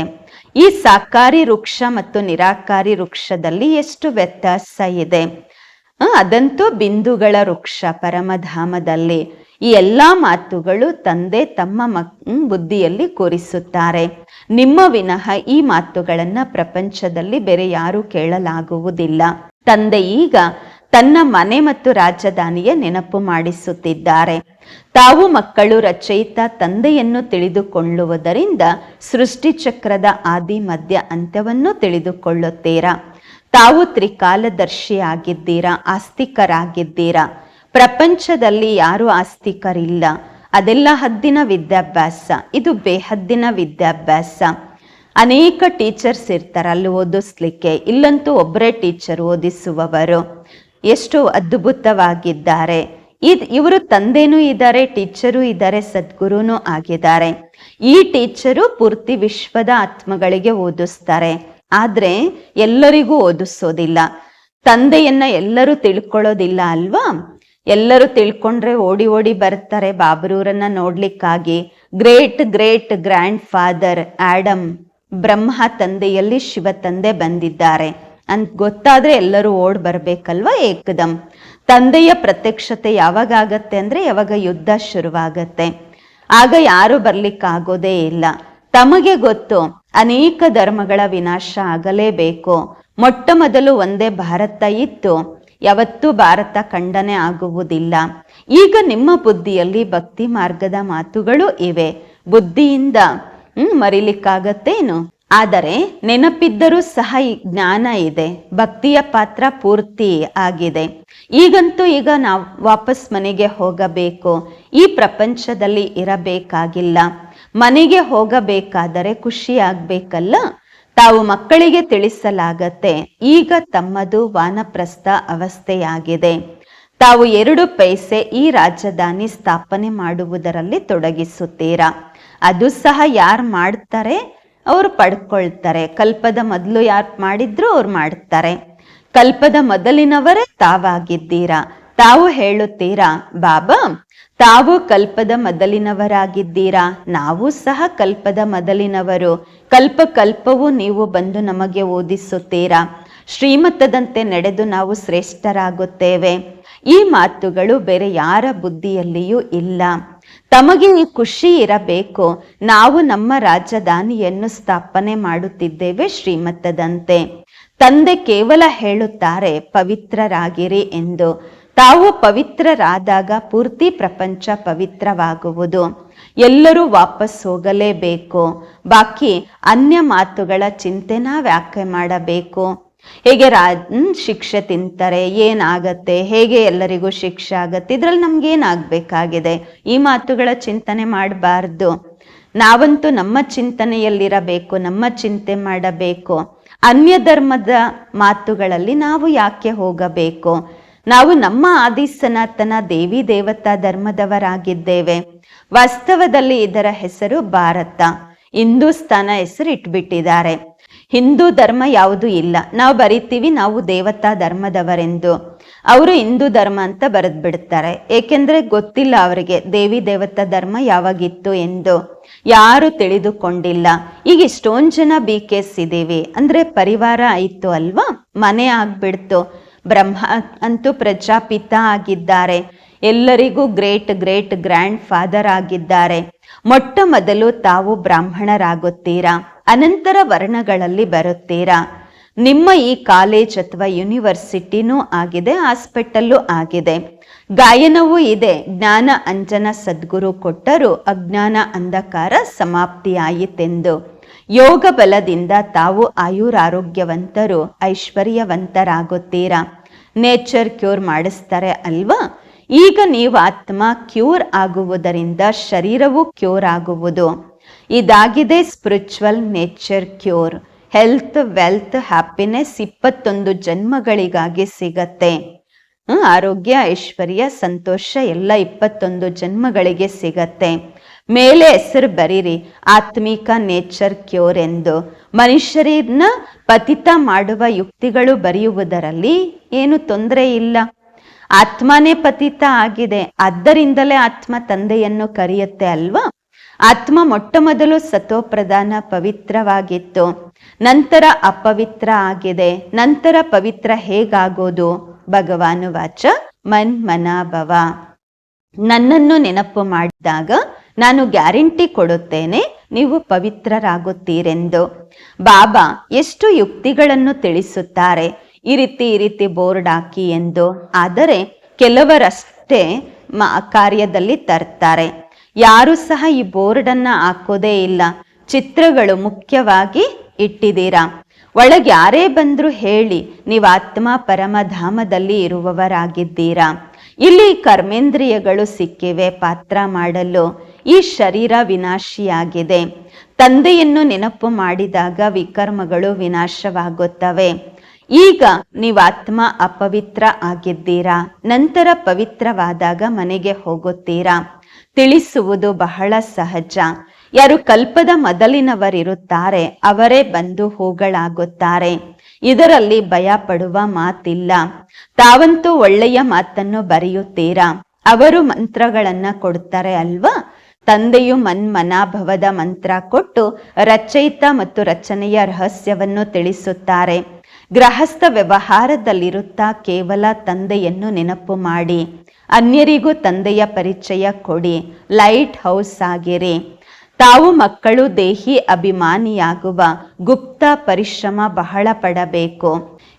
ಈ ಸಾಕಾರಿ ವೃಕ್ಷ ಮತ್ತು ನಿರಾಕಾರಿ ವೃಕ್ಷದಲ್ಲಿ ಎಷ್ಟು ವ್ಯತ್ಯಾಸ ಇದೆ? ಅದಂತೂ ಬಿಂದುಗಳ ವೃಕ್ಷ, ಪರಮಧಾಮದಲ್ಲಿ. ಈ ಎಲ್ಲ ಮಾತುಗಳು ತಂದೆ ತಮ್ಮ ಮಕ್ ಬುದ್ಧಿಯಲ್ಲಿ ಕೂರಿಸುತ್ತಾರೆ. ನಿಮ್ಮ ವಿನಃ ಈ ಮಾತುಗಳನ್ನ ಪ್ರಪಂಚದಲ್ಲಿ ಬೇರೆ ಯಾರು ಕೇಳಲಾಗುವುದಿಲ್ಲ. ತಂದೆ ಈಗ ತನ್ನ ಮನೆ ಮತ್ತು ರಾಜಧಾನಿಯ ನೆನಪು ಮಾಡಿಸುತ್ತಿದ್ದಾರೆ. ತಾವು ಮಕ್ಕಳು ರಚಯಿತ ತಂದೆಯನ್ನು ತಿಳಿದುಕೊಳ್ಳುವುದರಿಂದ ಸೃಷ್ಟಿ ಚಕ್ರದ ಆದಿ ಮಧ್ಯ ಅಂತ್ಯವನ್ನು ತಿಳಿದುಕೊಳ್ಳುತ್ತೀರಾ? ತಾವು ತ್ರಿಕಾಲದರ್ಶಿಯಾಗಿದ್ದೀರಾ, ಆಸ್ತಿಕರಾಗಿದ್ದೀರಾ? ಪ್ರಪಂಚದಲ್ಲಿ ಯಾರು ಆಸ್ತಿಕರಿಲ್ಲ. ಅದೆಲ್ಲ ಹದ್ದಿನ ವಿದ್ಯಾಭ್ಯಾಸ. ಇದು ಬೇಹದ್ದಿನ ವಿದ್ಯಾಭ್ಯಾಸ. ಅನೇಕ ಟೀಚರ್ಸ್ ಇರ್ತಾರೆ ಅಲ್ಲಿ ಓದಿಸ್ಲಿಕ್ಕೆ. ಇಲ್ಲಂತೂ ಒಬ್ಬರೇ ಟೀಚರ್ ಓದಿಸುವವರು. ಎಷ್ಟು ಅದ್ಭುತವಾಗಿದ್ದಾರೆ. ಇದ್ ಇವರು ತಂದೆನೂ ಇದ್ದಾರೆ, ಟೀಚರು ಇದ್ದಾರೆ, ಸದ್ಗುರುನೂ ಆಗಿದ್ದಾರೆ. ಈ ಟೀಚರು ಪೂರ್ತಿ ವಿಶ್ವದ ಆತ್ಮಗಳಿಗೆ ಓದಿಸ್ತಾರೆ. ಆದ್ರೆ ಎಲ್ಲರಿಗೂ ಓದಿಸೋದಿಲ್ಲ. ತಂದೆಯನ್ನ ಎಲ್ಲರೂ ತಿಳ್ಕೊಳ್ಳೋದಿಲ್ಲ ಅಲ್ವಾ? ಎಲ್ಲರೂ ತಿಳ್ಕೊಂಡ್ರೆ ಓಡಿ ಓಡಿ ಬರ್ತಾರೆ ಬಾಬರೂರನ್ನ ನೋಡ್ಲಿಕ್ಕಾಗಿ. Great great grand father Adam Brahma ತಂದೆಯಲ್ಲಿ Shiva ತಂದೆ ಬಂದಿದ್ದಾರೆ. ಅಂತ ಗೊತ್ತಾದ್ರೆ ಎಲ್ಲರೂ ಓಡ್ ಬರ್ಬೇಕಲ್ವಾ ಏಕದಂ? ತಂದೆಯ ಪ್ರತ್ಯಕ್ಷತೆ ಯಾವಾಗ ಆಗತ್ತೆ ಅಂದ್ರೆ ಯಾವಾಗ ಯುದ್ಧ ಶುರುವಾಗತ್ತೆ. ಆಗ ಯಾರು ಬರ್ಲಿಕ್ಕಾಗೋದೇ ಇಲ್ಲ. ತಮಗೆ ಗೊತ್ತು, ಅನೇಕ ಧರ್ಮಗಳ ವಿನಾಶ ಆಗಲೇಬೇಕು. ಮೊಟ್ಟ ಮೊದಲು ಒಂದೇ ಭಾರತ ಇತ್ತು. ಯಾವತ್ತೂ ಭಾರತ ಖಂಡನೆ ಆಗುವುದಿಲ್ಲ. ಈಗ ನಿಮ್ಮ ಬುದ್ಧಿಯಲ್ಲಿ ಭಕ್ತಿ ಮಾರ್ಗದ ಮಾತುಗಳು ಇವೆ. ಬುದ್ಧಿಯಿಂದ, ಹ್ಮ್, ಮರಿಲಿಕ್ಕಾಗತ್ತೇನು? ಆದರೆ ನೆನಪಿದ್ದರೂ ಸಹ ಈ ಜ್ಞಾನ ಇದೆ. ಭಕ್ತಿಯ ಪಾತ್ರ ಪೂರ್ತಿ ಆಗಿದೆ. ಈಗಂತೂ ಈಗ ನಾವು ವಾಪಸ್ ಮನೆಗೆ ಹೋಗಬೇಕು. ಈ ಪ್ರಪಂಚದಲ್ಲಿ ಇರಬೇಕಾಗಿಲ್ಲ. ಮನೆಗೆ ಹೋಗಬೇಕಾದರೆ ಖುಷಿ ಆಗ್ಬೇಕಲ್ಲ ತಾವು ಮಕ್ಕಳಿಗೆ ತಿಳಿಸಲಾಗತ್ತೆ. ಈಗ ತಮ್ಮದು ವಾನಪ್ರಸ್ಥ ಅವಸ್ಥೆಯಾಗಿದೆ. ತಾವು ಎರಡು ಪೈಸೆ ಈ ರಾಜಧಾನಿ ಸ್ಥಾಪನೆ ಮಾಡುವುದರಲ್ಲಿ ತೊಡಗಿಸುತ್ತೀರಾ? ಅದು ಸಹ ಯಾರು ಮಾಡ್ತಾರೆ? ಅವರು ಪಡ್ಕೊಳ್ತಾರೆ. ಕಲ್ಪದ ಮೊದಲು ಯಾರು ಮಾಡಿದ್ರು ಅವ್ರು ಮಾಡ್ತಾರೆ. ಕಲ್ಪದ ಮೊದಲಿನವರೇ ತಾವಾಗಿದ್ದೀರಾ? ತಾವು ಹೇಳುತ್ತೀರಾ, ಬಾಬಾ, ತಾವು ಕಲ್ಪದ ಮೊದಲಿನವರಾಗಿದ್ದೀರಾ? ನಾವು ಸಹ ಕಲ್ಪದ ಮೊದಲಿನವರು. ಕಲ್ಪ ಕಲ್ಪವೂ ನೀವು ಬಂದು ನಮಗೆ ಓದಿಸುತ್ತೀರಾ? ಶ್ರೀಮತದಂತೆ ನಡೆದು ನಾವು ಶ್ರೇಷ್ಠರಾಗುತ್ತೇವೆ. ಈ ಮಾತುಗಳು ಬೇರೆ ಯಾರ ಬುದ್ಧಿಯಲ್ಲಿಯೂ ಇಲ್ಲ. ತಮಗೆ ಈ ಖುಷಿ ಇರಬೇಕು. ನಾವು ನಮ್ಮ ರಾಜಧಾನಿಯನ್ನು ಸ್ಥಾಪನೆ ಮಾಡುತ್ತಿದ್ದೇವೆ ಶ್ರೀಮತದಂತೆ ತಂದೆ ಕೇವಲ ಹೇಳುತ್ತಾರೆ, ಪವಿತ್ರರಾಗಿರಿ ಎಂದು. ತಾವು ಪವಿತ್ರರಾದಾಗ ಪೂರ್ತಿ ಪ್ರಪಂಚ ಪವಿತ್ರವಾಗುವುದು. ಎಲ್ಲರೂ ವಾಪಸ್ ಹೋಗಲೇಬೇಕು. ಬಾಕಿ ಅನ್ಯ ಮಾತುಗಳ ಚಿಂತೆನ ವ್ಯಾಖ್ಯೆ ಮಾಡಬೇಕು? ಹೇಗೆ ರಾ ಶಿಕ್ಷೆ ತಿಂತಾರೆ, ಏನಾಗತ್ತೆ, ಹೇಗೆ ಎಲ್ಲರಿಗೂ ಶಿಕ್ಷೆ ಆಗತ್ತೆ, ಇದ್ರಲ್ಲಿ ನಮ್ಗೇನಾಗಬೇಕಾಗಿದೆ ಈ ಮಾತುಗಳ ಚಿಂತನೆ ಮಾಡಬಾರ್ದು. ನಾವಂತೂ ನಮ್ಮ ಚಿಂತನೆಯಲ್ಲಿರಬೇಕು, ನಮ್ಮ ಚಿಂತೆ ಮಾಡಬೇಕು. ಅನ್ಯ ಧರ್ಮದ ಮಾತುಗಳಲ್ಲಿ ನಾವು ಯಾಕೆ ಹೋಗಬೇಕು? ನಾವು ನಮ್ಮ ಆದಿ ಸನಾತನ ದೇವಿ ದೇವತಾ ಧರ್ಮದವರಾಗಿದ್ದೇವೆ. ವಾಸ್ತವದಲ್ಲಿ ಇದರ ಹೆಸರು ಭಾರತ. ಹಿಂದೂಸ್ತಾನ ಹೆಸರು ಇಟ್ಬಿಟ್ಟಿದ್ದಾರೆ. ಹಿಂದೂ ಧರ್ಮ ಯಾವುದು ಇಲ್ಲ. ನಾವು ಬರಿತೀವಿ ನಾವು ದೇವತಾ ಧರ್ಮದವರೆಂದು. ಅವರು ಹಿಂದೂ ಧರ್ಮ ಅಂತ ಬರೆದ್ಬಿಡ್ತಾರೆ. ಏಕೆಂದ್ರೆ ಗೊತ್ತಿಲ್ಲ ಅವರಿಗೆ ದೇವಿ ದೇವತಾ ಧರ್ಮ ಯಾವಾಗಿತ್ತು ಎಂದು. ಯಾರು ತಿಳಿದುಕೊಂಡಿಲ್ಲ. ಈಗ ಇಷ್ಟೊಂದು ಜನ ಬಿ ಕೆಸ್ ಇದ್ದೀವಿ ಅಂದ್ರೆ ಪರಿವಾರ ಆಯಿತು ಅಲ್ವಾ? ಮನೆ ಆಗ್ಬಿಡ್ತು. ಬ್ರಹ್ಮ ಅಂತೂ ಪ್ರಜಾಪಿತ ಆಗಿದ್ದಾರೆ. ಎಲ್ಲರಿಗೂ ಗ್ರೇಟ್ ಗ್ರೇಟ್ ಗ್ರ್ಯಾಂಡ್ ಫಾದರ್ ಆಗಿದ್ದಾರೆ. ಮೊಟ್ಟ ಮೊದಲು ತಾವು ಬ್ರಾಹ್ಮಣರಾಗುತ್ತೀರಾ? ಅನಂತರ ವರ್ಣಗಳಲ್ಲಿ ಬರುತ್ತೀರಾ? ನಿಮ್ಮ ಈ ಕಾಲೇಜ್ ಅಥವಾ ಯೂನಿವರ್ಸಿಟಿನೂ ಆಗಿದೆ ಹಾಸ್ಪಿಟಲ್ಲೂ ಆಗಿದೆ. ಗಾಯನವೂ ಇದೆ. ಜ್ಞಾನ ಅಂಜನ ಸದ್ಗುರು ಕೊಟ್ಟರು. ಅಜ್ಞಾನ ಅಂಧಕಾರ ಸಮಾಪ್ತಿಯಾಯಿತೆಂದು. ಯೋಗ ಬಲದಿಂದ ತಾವು ಆಯುರಾರೋಗ್ಯವಂತರು, ಐಶ್ವರ್ಯವಂತರಾಗುತ್ತೀರಾ? ನೇಚರ್ ಕ್ಯೂರ್ ಮಾಡಿಸ್ತಾರೆ ಅಲ್ವಾ? ಈಗ ನೀವು ಆತ್ಮ ಕ್ಯೂರ್ ಆಗುವುದರಿಂದ ಶರೀರವು ಕ್ಯೂರ್ ಆಗುವುದು. ಇದಾಗಿದೆ spiritual nature cure health wealth happiness ಇಪ್ಪತ್ತೊಂದು ಜನ್ಮಗಳಿಗಾಗಿ ಸಿಗತ್ತೆ. ಆರೋಗ್ಯ, ಐಶ್ವರ್ಯ, ಸಂತೋಷ ಎಲ್ಲ ಇಪ್ಪತ್ತೊಂದು ಜನ್ಮಗಳಿಗೆ ಸಿಗತ್ತೆ. ಮೇಲೆ ಹೆಸರು ಬರೀರಿ, ಆತ್ಮಿಕ ನೇಚರ್ ಕ್ಯೂರ್ ಎಂದು. ಮನುಷ್ಯರನ್ನ ಪತಿತ ಮಾಡುವ ಯುಕ್ತಿಗಳು ಬರೆಯುವುದರಲ್ಲಿ ಏನು ತೊಂದರೆ ಇಲ್ಲ. ಆತ್ಮನೇ ಪತಿತ ಆಗಿದೆ. ಆದ್ದರಿಂದಲೇ ಆತ್ಮ ತಂದೆಯನ್ನು ಕರೆಯುತ್ತೆ ಅಲ್ವಾ? ಆತ್ಮ ಮೊಟ್ಟ ಮೊದಲು ಸತೋಪ್ರಧಾನ ಪವಿತ್ರವಾಗಿತ್ತು. ನಂತರ ಅಪವಿತ್ರ ಆಗಿದೆ. ನಂತರ ಪವಿತ್ರ ಹೇಗಾಗೋದು? ಭಗವಾನು ವಾಚ, ಮನ್ ಮನಾಭವ ನನ್ನನ್ನು ನೆನಪು ಮಾಡಿದಾಗ ನಾನು ಗ್ಯಾರಂಟಿ ಕೊಡುತ್ತೇನೆ, ನೀವು ಪವಿತ್ರರಾಗುತ್ತೀರೆಂದು. ಬಾಬಾ ಎಷ್ಟು ಯುಕ್ತಿಗಳನ್ನು ತಿಳಿಸುತ್ತಾರೆ. ಈ ರೀತಿ ಈ ರೀತಿ ಬೋರ್ಡ್ ಹಾಕಿ ಎಂದು. ಆದರೆ ಕೆಲವರಷ್ಟೇ ಕಾರ್ಯದಲ್ಲಿ ತರ್ತಾರೆ. ಯಾರು ಸಹ ಈ ಬೋರ್ಡನ್ನ ಹಾಕೋದೇ ಇಲ್ಲ. ಚಿತ್ರಗಳು ಮುಖ್ಯವಾಗಿ ಇಟ್ಟಿದ್ದೀರಾ? ಒಳಗೆ ಯಾರೇ ಬಂದ್ರು ಹೇಳಿ, ನೀವು ಆತ್ಮ ಪರಮಧಾಮದಲ್ಲಿ ಇರುವವರಾಗಿದ್ದೀರಾ? ಇಲ್ಲಿ ಕರ್ಮೇಂದ್ರಿಯಗಳು ಸಿಕ್ಕಿವೆ ಪಾತ್ರ ಮಾಡಲು. ಈ ಶರೀರ ವಿನಾಶಿಯಾಗಿದೆ. ತಂದೆಯನ್ನು ನೆನಪು ಮಾಡಿದಾಗ ವಿಕರ್ಮಗಳು ವಿನಾಶವಾಗುತ್ತವೆ. ಈಗ ನೀವು ಆತ್ಮ ಅಪವಿತ್ರ ಆಗಿದ್ದೀರಾ? ನಂತರ ಪವಿತ್ರವಾದಾಗ ಮನೆಗೆ ಹೋಗುತ್ತೀರಾ? ತಿಳಿಸುವುದು ಬಹಳ ಸಹಜ. ಯಾರು ಕಲ್ಪದ ಮೊದಲಿನವರಿರುತ್ತಾರೆ, ಅವರೇ ಬಂದು ಹೂಗಳಾಗುತ್ತಾರೆ. ಇದರಲ್ಲಿ ಭಯ ಪಡುವ ಮಾತಿಲ್ಲ. ತಾವಂತೂ ಒಳ್ಳೆಯ ಮಾತನ್ನು ಬರೆಯುತ್ತೀರಾ? ಅವರು ಮಂತ್ರಗಳನ್ನ ಕೊಡ್ತಾರೆ ಅಲ್ವಾ? ತಂದೆಯು ಮನ್ಮನಾಭವದ ಮಂತ್ರ ಕೊಟ್ಟು ರಚಯಿತ ಮತ್ತು ರಚನೆಯ ರಹಸ್ಯವನ್ನು ತಿಳಿಸುತ್ತಾರೆ. ಗೃಹಸ್ಥ ವ್ಯವಹಾರದಲ್ಲಿರುತ್ತಾ ಕೇವಲ ತಂದೆಯನ್ನು ನೆನಪು ಮಾಡಿ, ಅನ್ಯರಿಗೂ ತಂದೆಯ ಪರಿಚಯ ಕೊಡಿ, ಲೈಟ್ ಹೌಸ್ ಆಗಿರಿ. ತಾವು ಮಕ್ಕಳು ದೇಹಿ ಅಭಿಮಾನಿಯಾಗುವ ಗುಪ್ತ ಪರಿಶ್ರಮ ಬಹಳ ಪಡಬೇಕು.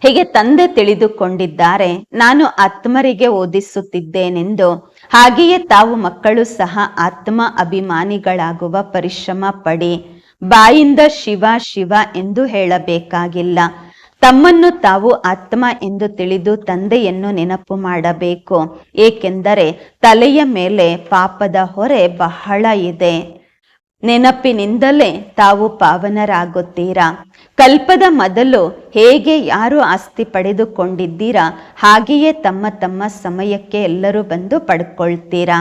ಹೀಗೆ ತಂದೆ ತಿಳಿದುಕೊಂಡಿದ್ದಾರೆ, ನಾನು ಆತ್ಮರಿಗೆ ಓದಿಸುತ್ತಿದ್ದೇನೆಂದು. ಹಾಗೆಯೇ ತಾವು ಮಕ್ಕಳು ಸಹ ಆತ್ಮ ಅಭಿಮಾನಿಗಳಾಗುವ ಪರಿಶ್ರಮ ಪಡಿ, ಬಾಯಿಂದ ಶಿವ ಶಿವ ಎಂದು ಹೇಳಬೇಕಾಗಿಲ್ಲ. ತಮ್ಮನ್ನು ತಾವು ಆತ್ಮ ಎಂದು ತಿಳಿದು ತಂದೆಯನ್ನು ನೆನಪು ಮಾಡಬೇಕು. ಏಕೆಂದರೆ ತಲೆಯ ಮೇಲೆ ಪಾಪದ ಹೊರೆ ಬಹಳ ಇದೆ. ನೆನಪಿನಿಂದಲೇ ತಾವು ಪಾವನರಾಗುತ್ತೀರಾ? ಕಲ್ಪದ ಮೊದಲು ಹೇಗೆ ಯಾರು ಆಸ್ತಿ ಪಡೆದುಕೊಂಡಿದ್ದೀರಾ? ಹಾಗೆಯೇ ತಮ್ಮ ತಮ್ಮ ಸಮಯಕ್ಕೆ ಎಲ್ಲರೂ ಬಂದು ಪಡ್ಕೊಳ್ತೀರಾ?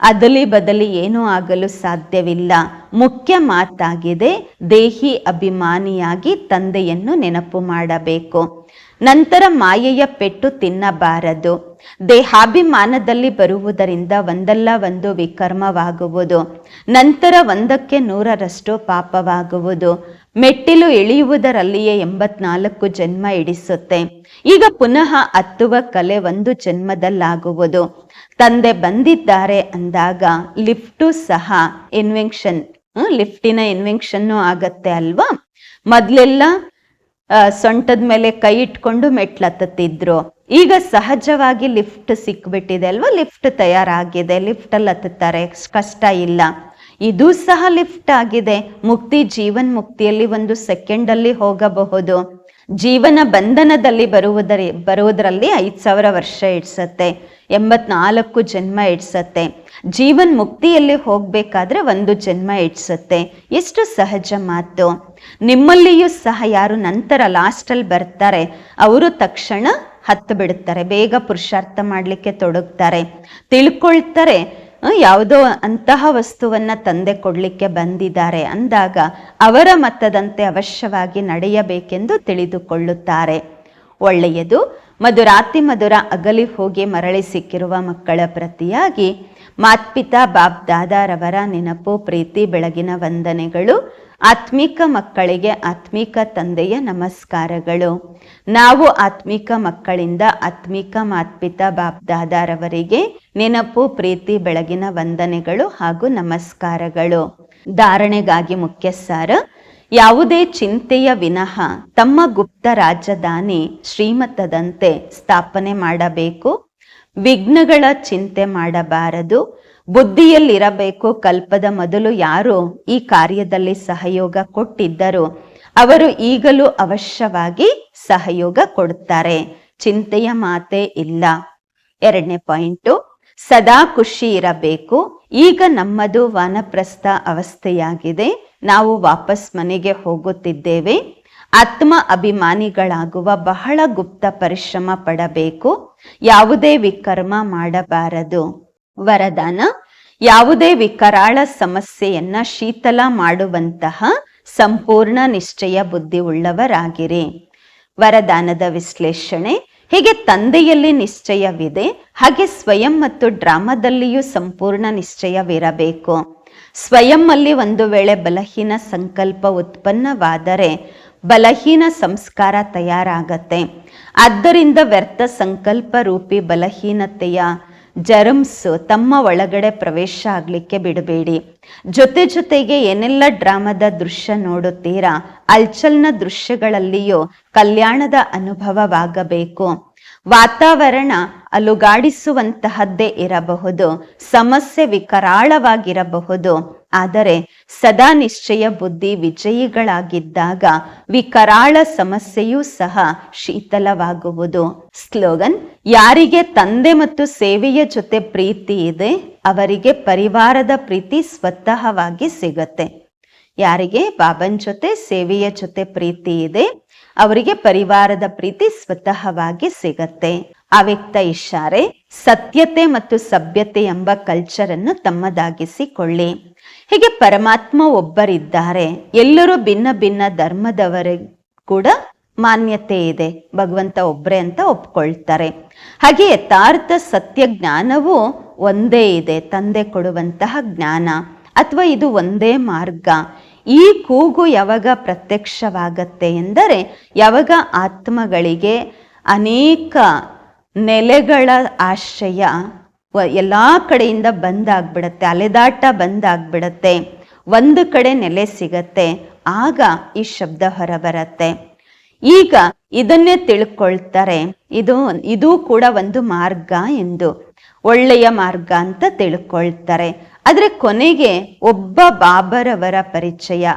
ಅದಲಿ ಬದಲಿ ಏನೂ ಆಗಲು ಸಾಧ್ಯವಿಲ್ಲ. ಮುಖ್ಯ ಮಾತಾಗಿದೆ, ದೇಹಿ ಅಭಿಮಾನಿಯಾಗಿ ತಂದೆಯನ್ನು ನೆನಪು ಮಾಡಬೇಕು. ನಂತರ ಮಾಯೆಯ ಪೆಟ್ಟು ತಿನ್ನಬಾರದು. ದೇಹಾಭಿಮಾನದಲ್ಲಿ ಬರುವುದರಿಂದ ಒಂದಲ್ಲ ಒಂದು ವಿಕರ್ಮವಾಗುವುದು. ನಂತರ ಒಂದಕ್ಕೆ ನೂರರಷ್ಟು ಪಾಪವಾಗುವುದು. ಮೆಟ್ಟಿಲು ಇಳಿಯುವುದರಲ್ಲಿಯೇ ಎಂಬತ್ನಾಲ್ಕು ಜನ್ಮ ಇಡಿಸುತ್ತೆ. ಈಗ ಪುನಃ ಹತ್ತುವ ಕಲೆ ಒಂದು ಜನ್ಮದಲ್ಲಾಗುವುದು. ತಂದೆ ಬಂದಿದ್ದಾರೆ ಅಂದಾಗ ಲಿಫ್ಟು ಸಹ ಇನ್ವೆನ್ಷನ್ ಲಿಫ್ಟಿನ ಇನ್ವೆನ್ಷನ್ನು ಆಗತ್ತೆ ಅಲ್ವಾ? ಮೊದ್ಲೆಲ್ಲ ಸೊಂಟದ ಮೇಲೆ ಕೈ ಇಟ್ಕೊಂಡು ಮೆಟ್ಲತ್ತಿದ್ರು ಈಗ ಸಹಜವಾಗಿ ಲಿಫ್ಟ್ ಸಿಕ್ಬಿಟ್ಟಿದೆ ಅಲ್ವಾ? ಲಿಫ್ಟ್ ತಯಾರಾಗಿದೆ ಲಿಫ್ಟ್ ಅಲ್ಲಿ ಹತ್ತುತ್ತಾರೆ. ಕಷ್ಟ ಇಲ್ಲ. ಇದು ಸಹ ಲಿಫ್ಟ್ ಆಗಿದೆ. ಮುಕ್ತಿ, ಜೀವನ್ ಮುಕ್ತಿಯಲ್ಲಿ ಒಂದು ಸೆಕೆಂಡ್ ಅಲ್ಲಿ ಹೋಗಬಹುದು. ಜೀವನ ಬಂಧನದಲ್ಲಿ ಬರುವುದರಿ, ಬರುವುದರಲ್ಲಿ ಐದು ಸಾವಿರ ವರ್ಷ ಇಡ್ಸತ್ತೆ, ಎಂಬತ್ನಾಲ್ಕು ಜನ್ಮ ಇಡ್ಸತ್ತೆ. ಜೀವನ್ ಮುಕ್ತಿಯಲ್ಲಿ ಹೋಗ್ಬೇಕಾದ್ರೆ ಒಂದು ಜನ್ಮ ಇಡ್ಸತ್ತೆ. ಎಷ್ಟು ಸಹಜ ಮಾತು. ನಿಮ್ಮಲ್ಲಿಯೂ ಸಹ ಯಾರು ನಂತರ ಲಾಸ್ಟಲ್ಲಿ ಬರ್ತಾರೆ, ಅವರು ತಕ್ಷಣ ಹತ್ತು ಬಿಡುತ್ತಾರೆ ಬೇಗ ಪುರುಷಾರ್ಥ ಮಾಡಲಿಕ್ಕೆ ತೊಡಗ್ತಾರೆ. ತಿಳ್ಕೊಳ್ತಾರೆ ಯಾವುದೋ ಅಂತಹ ವಸ್ತುವನ್ನ ತಂದೆ ಕೊಡ್ಲಿಕ್ಕೆ ಬಂದಿದ್ದಾರೆ ಅಂದಾಗ ಅವರ ಮತದಂತೆ ಅವಶ್ಯವಾಗಿ ನಡೆಯಬೇಕೆಂದು ತಿಳಿದುಕೊಳ್ಳುತ್ತಾರೆ. ಒಳ್ಳೆಯದು, ಮಧುರಾತಿ ಮಧುರ ಅಗಲಿ ಹೋಗಿ ಮರಳಿ ಸಿಕ್ಕಿರುವ ಮಕ್ಕಳ ಪ್ರತಿಯಾಗಿ ಮಾತ್ಪಿತಾ ಬಾಬ್ ದಾದಾರವರ ನೆನಪು, ಪ್ರೀತಿ, ಬೆಳಗಿನ ವಂದನೆಗಳು ಆತ್ಮಿಕ ಮಕ್ಕಳಿಗೆ ಆತ್ಮಿಕ ತಂದೆಯ ನಮಸ್ಕಾರಗಳು. ನಾವು ಆತ್ಮಿಕ ಮಕ್ಕಳಿಂದ ಆತ್ಮಿಕ ಮಾತ್ಪಿತಾ ಬಾಬ್ ದಾದಾರವರಿಗೆ ನೆನಪು, ಪ್ರೀತಿ, ಬೆಳಗಿನ ವಂದನೆಗಳು ಹಾಗೂ ನಮಸ್ಕಾರಗಳು. ಧಾರಣೆಗಾಗಿ ಮುಖ್ಯ ಸಾರ ಯಾವುದೇ ಚಿಂತೆಯ ವಿನಃ ತಮ್ಮ ಗುಪ್ತ ರಾಜಧಾನಿ ಶ್ರೀಮತದಂತೆ ಸ್ಥಾಪನೆ ಮಾಡಬೇಕು. ವಿಘ್ನಗಳ ಚಿಂತೆ ಮಾಡಬಾರದು. ಬುದ್ಧಿಯಲ್ಲಿರಬೇಕು. ಕಲ್ಪದ ಮೊದಲು ಯಾರು ಈ ಕಾರ್ಯದಲ್ಲಿ ಸಹಯೋಗ ಕೊಟ್ಟಿದ್ದರು? ಅವರು ಈಗಲೂ ಅವಶ್ಯವಾಗಿ ಸಹಯೋಗ ಕೊಡುತ್ತಾರೆ. ಚಿಂತೆಯ ಮಾತೇ ಇಲ್ಲ. ಎರಡನೇ ಪಾಯಿಂಟು, ಸದಾ ಖುಷಿ ಇರಬೇಕು. ಈಗ ನಮ್ಮದು ವಾನಪ್ರಸ್ಥ ಅವಸ್ಥೆಯಾಗಿದೆ. ನಾವು ವಾಪಸ್ ಮನೆಗೆ ಹೋಗುತ್ತಿದ್ದೇವೆ. ಆತ್ಮ ಅಭಿಮಾನಿಗಳಾಗುವ ಬಹಳ ಗುಪ್ತ ಪರಿಶ್ರಮ ಪಡಬೇಕು. ಯಾವುದೇ ವಿಕರ್ಮ ಮಾಡಬಾರದು. ವರದಾನ, ಯಾವುದೇ ವಿಕರಾಳ ಸಮಸ್ಯೆಯನ್ನ ಶೀತಲ ಮಾಡುವಂತಹ ಸಂಪೂರ್ಣ ನಿಶ್ಚಯ ಬುದ್ಧಿ ಉಳ್ಳವರಾಗಿರಿ ವರದಾನದ ವಿಶ್ಲೇಷಣೆ, ಹೀಗೆ ತಂದೆಯಲ್ಲಿ ನಿಶ್ಚಯವಿದೆ, ಹಾಗೆ ಸ್ವಯಂ ಮತ್ತು ಡ್ರಾಮಾದಲ್ಲಿಯೂ ಸಂಪೂರ್ಣ ನಿಶ್ಚಯವಿರಬೇಕು. ಸ್ವಯಂ ಅಲ್ಲಿ ಒಂದು ವೇಳೆ ಬಲಹೀನ ಸಂಕಲ್ಪ ಉತ್ಪನ್ನವಾದರೆ ಬಲಹೀನ ಸಂಸ್ಕಾರ ತಯಾರಾಗತ್ತೆ. ಆದ್ದರಿಂದ ವ್ಯರ್ಥ ಸಂಕಲ್ಪ ರೂಪಿ ಬಲಹೀನತೆಯ ಜರ್ಮ್ಸ್ ತಮ್ಮ ಒಳಗಡೆ ಪ್ರವೇಶ ಆಗ್ಲಿಕ್ಕೆ ಬಿಡಬೇಡಿ. ಜೊತೆ ಜೊತೆಗೆ ಏನೆಲ್ಲ ಡ್ರಾಮದ ದೃಶ್ಯ ನೋಡುತ್ತೀರಾ, ಅಲ್ಚಲ್ನ ದೃಶ್ಯಗಳಲ್ಲಿಯೂ ಕಲ್ಯಾಣದ ಅನುಭವವಾಗಬೇಕು. ವಾತಾವರಣ ಅಲುಗಾಡಿಸುವಂತಹದ್ದೇ ಇರಬಹುದು, ಸಮಸ್ಯೆ ವಿಕರಾಳವಾಗಿರಬಹುದು. ಆದರೆ ಸದಾ ನಿಶ್ಚಯ ಬುದ್ಧಿ ವಿಜಯಿಗಳಾಗಿದ್ದಾಗ ವಿಕರಾಳ ಸಮಸ್ಯೆಯೂ ಸಹ ಶೀತಲವಾಗುವುದು. ಸ್ಲೋಗನ್, ಯಾರಿಗೆ ತಂದೆ ಮತ್ತು ಸೇವೆಯ ಜೊತೆ ಪ್ರೀತಿ ಇದೆ, ಅವರಿಗೆ ಪರಿವಾರದ ಪ್ರೀತಿ ಸ್ವತಃವಾಗಿ ಸಿಗತ್ತೆ. ಯಾರಿಗೆ ಬಾಬನ್ ಜೊತೆ ಸೇವೆಯ ಜೊತೆ ಪ್ರೀತಿ ಇದೆ, ಅವರಿಗೆ ಪರಿವಾರದ ಪ್ರೀತಿ ಸ್ವತಃವಾಗಿ ಸಿಗತ್ತೆ. ಅವ್ಯಕ್ತ ಇಷಾರೆ ಸತ್ಯತೆ ಮತ್ತು ಸಭ್ಯತೆ ಎಂಬ ಕಲ್ಚರ್ ಅನ್ನು ತಮ್ಮದಾಗಿಸಿಕೊಳ್ಳಿ. ಹೀಗೆ ಪರಮಾತ್ಮ ಒಬ್ಬರಿದ್ದಾರೆ. ಎಲ್ಲರೂ ಭಿನ್ನ ಭಿನ್ನ ಧರ್ಮದವರ ಕೂಡ ಮಾನ್ಯತೆ ಇದೆ. ಭಗವಂತ ಒಬ್ಬರೇ ಅಂತ ಒಪ್ಕೊಳ್ತಾರೆ. ಹಾಗೆ ಯಥಾರ್ಥ ಸತ್ಯ ಜ್ಞಾನವು ಒಂದೇ ಇದೆ. ತಂದೆ ಕೊಡುವಂತಹ ಜ್ಞಾನ ಅಥವಾ ಇದು ಒಂದೇ ಮಾರ್ಗ. ಈ ಕೂಗು ಯಾವಾಗ ಪ್ರತ್ಯಕ್ಷವಾಗತ್ತೆ ಎಂದರೆ, ಯಾವಾಗ ಆತ್ಮಗಳಿಗೆ ಅನೇಕ ನೆಲೆಗಳ ಆಶ್ರಯ. ಎಲ್ಲ ಕಡೆಯಿಂದ ಬಂದಾಗ್ಬಿಡತ್ತೆ, ಅಲೆದಾಟ ಬಂದಾಗ್ಬಿಡತ್ತೆ. ಒಂದು ಕಡೆ ನೆಲೆ ಸಿಗತ್ತೆ, ಆಗ ಈ ಶಬ್ದ ಹೊರಬರತ್ತೆ. ಈಗ ಇದನ್ನೇ ತಿಳ್ಕೊಳ್ತಾರೆ. ಇದು ಇದು ಕೂಡ ಒಂದು ಮಾರ್ಗ ಎಂದು, ಒಳ್ಳೆಯ ಮಾರ್ಗ ಅಂತ ತಿಳ್ಕೊಳ್ತಾರೆ. ಆದರೆ ಕೊನೆಗೆ ಒಬ್ಬ ಬಾಬರವರ ಪರಿಚಯ.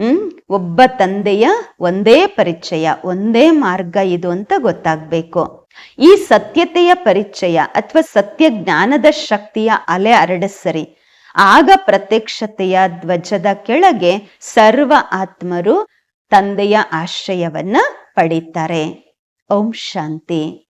ಹ್ಮ್? ಒಬ್ಬ ತಂದೆಯ ಒಂದೇ ಪರಿಚಯ, ಒಂದೇ ಮಾರ್ಗ ಇದು ಅಂತ ಗೊತ್ತಾಗ್ಬೇಕು. ಈ ಸತ್ಯತೆಯ ಪರಿಚಯ ಅಥವಾ ಸತ್ಯ ಜ್ಞಾನದ ಶಕ್ತಿಯ ಅಲೆ ಅರಡಸರಿ ಆಗ ಪ್ರತ್ಯಕ್ಷತೆಯ ಧ್ವಜದ ಕೆಳಗೆ ಸರ್ವ ಆತ್ಮರು ತಂದೆಯ ಆಶ್ರಯವನ್ನ ಪಡೀತಾರೆ. ಓಂ ಶಾಂತಿ.